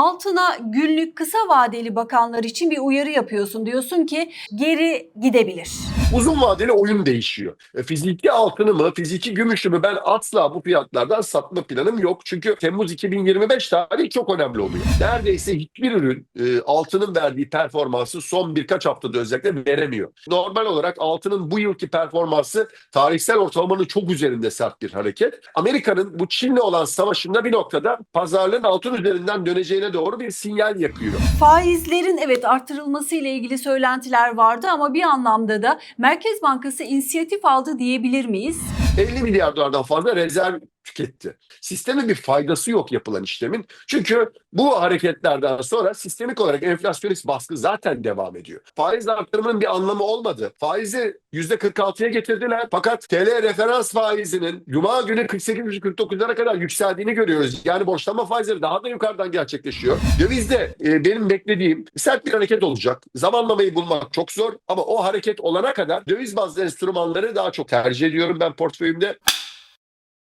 altına günlük kısa vadeli bakanlar için bir uyarı yapıyorsun. Diyorsun ki geri gidebilir. Uzun vadeli oyun değişiyor. E, Fiziki altını mı, fiziki gümüşü mü ben asla bu fiyatlardan satma planım yok. Çünkü Temmuz 2025 tarihi çok önemli oluyor. Neredeyse hiçbir ürün e, altının verdiği performansı son birkaç haftada özellikle veremiyor. Normal olarak altının bu yılki performansı tarihsel ortalamanın çok üzerinde sert bir hareket. Amerika'nın bu Çin'le olan savaşında bir noktada pazarlığın altın üzerinden döneceğine doğru bir sinyal yakıyor. Faizlerin evet artırılması ile ilgili söylentiler vardı ama bir anlamda da Merkez Bankası inisiyatif aldı diyebilir miyiz? 50 milyar dolardan fazla rezerv tüketti. Sistemin bir faydası yok yapılan işlemin. Çünkü bu hareketlerden sonra sistemik olarak enflasyonist baskı zaten devam ediyor. Faiz artırımının bir anlamı olmadı. Faizi %46'ya getirdiler. Fakat TL referans faizinin Cuma günü 48,49'lara kadar yükseldiğini görüyoruz. Yani borçlanma faizleri daha da yukarıdan gerçekleşiyor. Dövizde e, benim beklediğim sert bir hareket olacak. Zamanlamayı bulmak çok zor ama o hareket olana kadar döviz bazlı enstrümanları daha çok tercih ediyorum ben portföyümde.